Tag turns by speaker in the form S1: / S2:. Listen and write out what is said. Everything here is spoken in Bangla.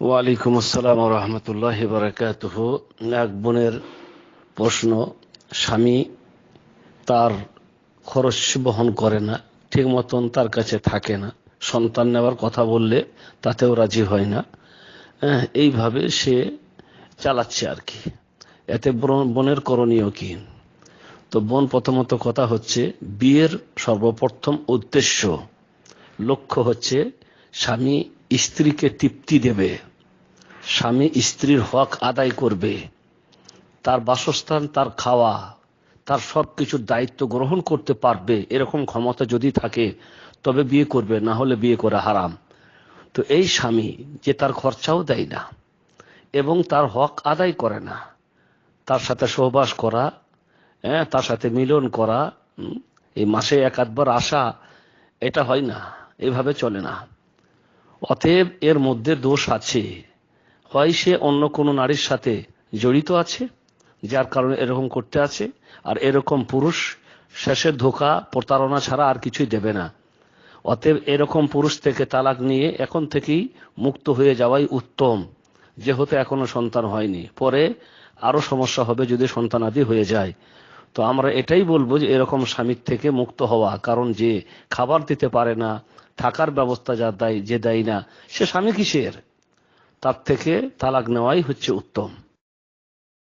S1: ওয়ালাইকুম আসসালাম রহমতুল্লাহ বারাকাতুহ। এক বোনের প্রশ্ন স্বামী তার খরচ বহন করে না ঠিক মতন তার কাছে থাকে না সন্তান নেওয়ার কথা বললে তাতেও রাজি হয় না। হ্যাঁ, এইভাবে সে চালাচ্ছে আর কি। এতে বোন- বোনের করণীয় কি? তো বোন প্রথমত কথা হচ্ছে বিয়ের সর্বপ্রথম উদ্দেশ্য লক্ষ্য হচ্ছে স্বামী স্ত্রীকে তৃপ্তি দেবে, স্বামী স্ত্রীর হক আদায় করবে, তার বাসস্থান, তার খাওয়া, তার সব কিছুর দায়িত্ব গ্রহণ করতে পারবে, এরকম ক্ষমতা যদি থাকে, তবে বিয়ে করবে, না হলে বিয়ে করা হারাম। তো এই স্বামী যে তার খরচাও দেয় না এবং তার হক আদায় করে না, তার সাথে সহবাস করা হ্যাঁ তার সাথে মিলন করা এই মাসে এক আধবার আসা, এটা হয় না, এভাবে চলে না। অতএব এর মধ্যে দোষ আছে। হয় সে অন্য কোনো নারীর সাথে জড়িত আছে, যার কারণে এরকম করতে আছে, আর এরকম পুরুষ শেষের ধোকা, প্রতারণা ছাড়া আর কিছুই দেবে না। অতএব এরকম পুরুষ থেকে তালাক নিয়ে এখন থেকেই মুক্ত হয়ে যাওয়াই উত্তম, যেহেতু এখনও সন্তান হয়নি। পরে আরও সমস্যা হবে যদি সন্তানাদি হয়ে যায়। তো আমরা এটাই বলব যে এরকম স্বামীর থেকে মুক্ত হওয়া, কারণ যে খাবার দিতে পারে না থাকার ব্যবস্থা যা দেয়, যে দেয় না, সে স্বামী কিসের? তার থেকে তালাক নেওয়াই হচ্ছে উত্তম।